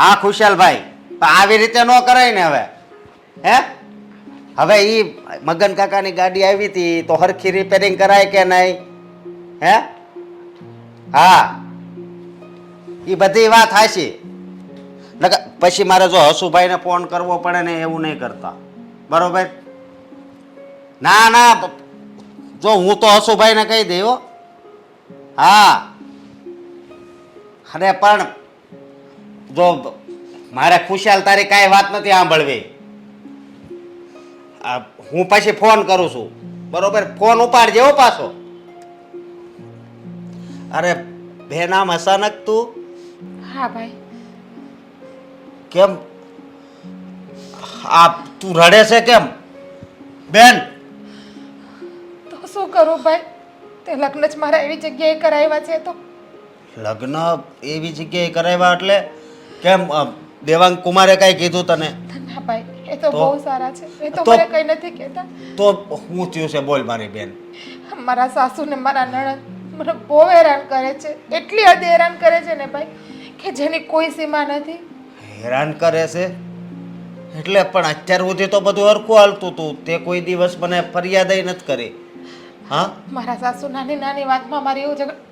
હા, ખુશાલભાઈ. પણ આવી રીતે ન કરાય ને હવે. હે? હવે એ મગન કાકાની ગાડી આવી હતી, તો હરખી રિપેરિંગ કરાય કે નહીં? હે? હા. એ બધી વાત હાશી નકર પછી મારે જો હસુભાઈને ફોન કરવો પડે ને એવું નહીં કરતા. બરોબર? ના ના જો હું તો હસુભાઈને કહી દઈ હા. અરે પણ જો મારે ખુશાલ તારી કાંઈ વાત નથી સાંભળવી. આ હું પછી ફોન કરું છું. બરોબર? ફોન ઉપાડ જેવો પાછો. અરે બેન આમ અચાનક તું. હા ભાઈ. કેમ? આ તું રડે છે કેમ? બેન. તો શું કરું ભાઈ? તે લગ્ન જ મારા એવી જગ્યાએ કરાવ્યા છે તો. લગ્ન એવી જગ્યાએ કરાવ્યા એટલે કેમ દેવાંગ કુમારે કાંઈ કીધું તને? ના ભાઈ એ તો? બહુ સારા છે. એ તો તો? મને કઈ નથી કહેતા. તો હું થયું છે બોલ મારી બેન. મારા સાસુ ને મારા નણંદ મને બહુ હેરાન કરે છે. એટલી હદ હેરાન કરે છે ને ભાઈ કે જેની કોઈ સીમા નથી. હેરાન કરે છે? એટલે પણ અત્યાર સુધી તો બધું હરખું હાલતું હતું તે કોઈ દિવસ મને ફરિયાદ નથી કરી. હા? મારા સાસુ નાની નાની વાતમાં મારી એવું ઝઘડ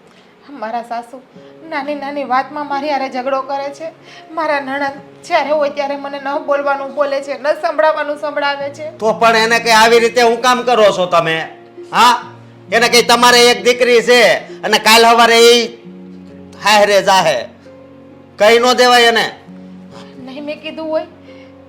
મારા સાસુ નાની નાની વાતમાં મારી હારે ઝઘડો કરે છે. મારા નણંદ જ્યારે હોય ત્યારે મને ન બોલવાનું બોલે છે ન સંભળાવવાનું સંભળાવે છે. તો પણ એને કે આવી રીતે હું કામ કરો છો તમે? હા? એને કે તમારે એક દીકરી છે અને કાલ સવારે એ હાહરે જાહે. કહી ન દેવાય એને? નહીં મેં કીધું હોય.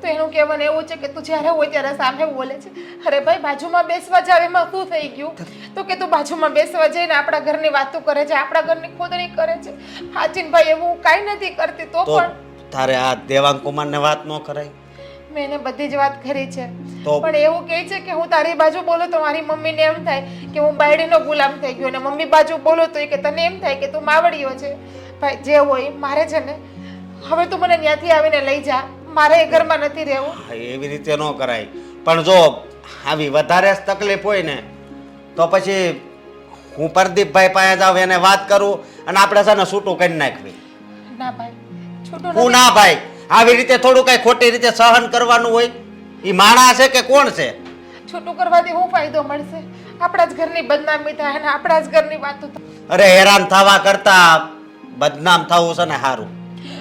તો એનું કહેવાનું એવું છે કે તું જ્યારે હોય ત્યારે સામે બોલે છે. અરે ભાઈ બાજુમાં બેસવા જાવ એમાં શું થઈ ગયું? તો કે તું બાજુમાં બેસવા જઈને આપણા ઘરની વાતો કરે છે આપણા ઘરની ખોદણી કરે છે. હાચીન ભાઈ એવું હું કાંઈ નથી કરતી તો તો પણ તારે આ દેવાંગ કુમારને વાત ન કરાય? મેં એને બધી જ વાત કરી છે. તો પણ એવું કહે છે કે હું તારી બાજુ બોલું તો મારી મમ્મીને એમ થાય કે હું બાયડીનો ગુલામ થઈ ગયો અને મમ્મી બાજુ બોલું તો એ કે તને એમ થાય કે તું માવડીયો છે. ભાઈ જે હોય મારે છે ને. હવે તું મને ત્યાંથી આવીને લઈ જા. મારે એ ઘરમાં નથી રહેવું. હા, એવી રીતે ન કરાય. પણ જો આવી વધારે જ તકલીફ હોય ને તો પછી હું પ્રદીપભાઈ પાસે જાઉં એને વાત કરું અને આપણે છે ને છૂટું કરી નાખવી. ના ભાઈ છૂટું હું ના ભાઈ આવી રીતે થોડું કઈ ખોટી રીતે સહન કરવાનું હોય એ માણા છે કે કોણ છે? છૂટું કરવાથી શું ફાયદો મળશે? આપણા જ ઘરની બદનામી થાય અને આપણા જ ઘરની વાતો થાય. અરે હેરાન થવા કરતા બદનામ થવું છે ને સારું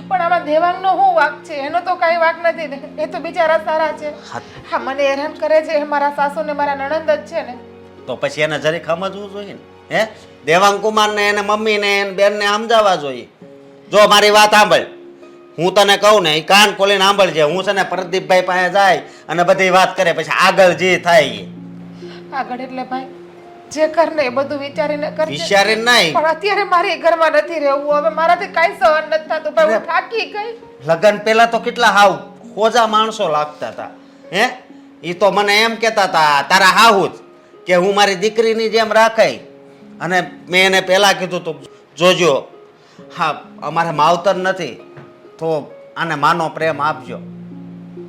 પણ આમાં દેવાંગનો શું વાક છે? એનો તો કાંઈ વાક નથી. ને એ તો બિચારા સારા છે. હા, મને હેરાન કરે છે. એ મારા સાસુ ને મારા નણંદ જ છે ને. તો પછી એને જરીક સમજવું જોઈએ ને. હે? દેવાંગ કુમાર ને એને મમ્મી ને એને બેન ને સમજાવવા જોઈએ. જો મારી વાત સાંભળ. હું તને કહું ને એ કાન ખોલીને સાંભળજે. હું છે ને પ્રદીપભાઈ પાસે જાય અને બધી વાત કરે. પછી આગળ જે થાય આગળ એટલે ભાઈ જે કર ને એ બધું વિચારીને કરજે. વિચારે નહીં. પણ અત્યારે મારે એ ઘરમાં નથી રહેવું. હવે મારાથી કાંઈ સહન નથી થતું. ભાઈ હું થાકી ગઈ. લગન પહેલા તો કેટલા હાવ ખોજા માણસો લાગતા હતા. હે? એ તો મને એમ કહેતા હતા તારા હાહુ જ કે હું મારી દીકરીની જેમ રાખાય અને મેં એને પહેલાં કીધું તું જોજો હા અમારે માવતર નથી તો આને માનો પ્રેમ આપજો.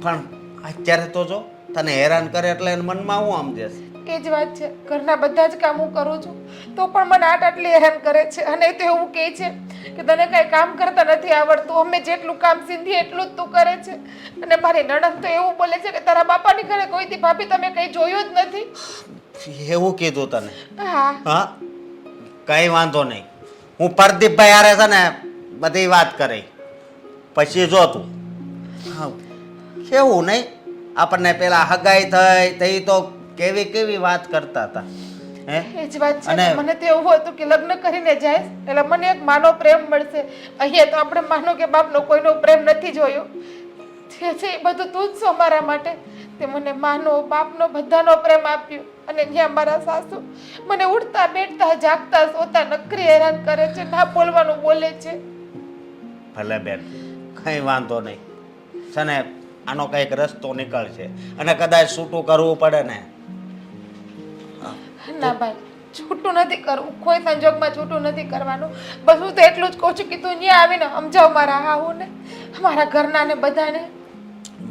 પણ અત્યારે તો જો તને હેરાન કરે એટલે એને મનમાં હું આમ જશે એ જ વાત છે. ઘરના બધા જ કામ હું કરું છું. તો પણ મને આટ આટલી હેરાન કરે છે. અને એ તો એવું કહે છે કે તને કાંઈ કામ કરતા નથી આવડતું. અમે જેટલું કામ સીધી એટલું જ તું કરે છે. અને મારી નણંદ તો એવું બોલે છે કે તારા બાપાની ઘરે કોઈથી ભાભી તમે કંઈ જોયું જ નથી. એવું કીધું તને? હા. હા? કઈ વાંધો નહીં. હું પરદીપભાઈ હારે છે ને બધી વાત કરી. પછી જો તું. કેવું નહીં? આપણને પેલા હગાઈ થઈ થઈ તો કેવી કેવી વાત કરતા હતા હે? એ જ વાત છે અને-. મને તો એવું હતું કે લગ્ન કરીને જાય એટલે મને એક માનો પ્રેમ મળશે. અહીંયા તો આપણે માનો કે બાપનો કોઈનો પ્રેમ નથી જોયો. જે છે એ બધું તું જ છો મારા માટે. તે મને માનો બાપનો બધાનો પ્રેમ આપ્યો. અને ત્યાં મારા સાસુ મને ઉડતા બેઠતા જાગતા સોતા નકરી હેરાન કરે છે ના બોલવાનું બોલે છે. ભલે બેન કઈ વાંધો નહીં. છે ને આનો કંઈક રસ્તો નીકળશે. અને કદાચ છૂટું કરવું પડે ને. ના ભાઈ છૂટું નથી કરવું. કોઈ સંજોગમાં છૂટું નથી કરવાનું. બસ હું તો એટલું જ કહું છું કે તું અહીંયા આવીને સમજાવ મારા હાહુને મારા ઘરના ને બધાને.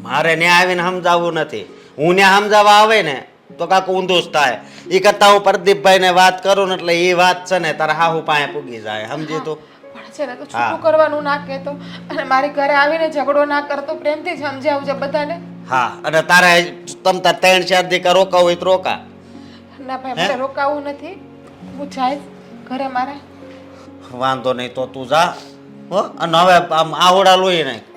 મારે ત્યાં આવીને સમજાવવું નથી. હું ત્યાં સમજાવવા આવે ને તો કાંક ઊંધું જ થાય. એ કરતાં હું પ્રદીપભાઈને વાત કરું ને એટલે એ વાત છે ને તારા હાહુ પાસે પૂગી જાય. સમજી તું? પણ છે ને તો છૂટું કરવાનું ના કહેતો. અને મારી ઘરે આવીને ઝઘડો ના કરતો પ્રેમથી સમજાવજે બધાને. હા અને તારે તમ તાર ત્રણ ચાર દી રોકાવ હોય તો રોકા. ના ભાઈ હે? મારે રોકાવું નથી. હું જાય ઘરે મારા. વાંધો નહીં તો તું જા હો? અને હવે આમ આવડા લોહી નાખ.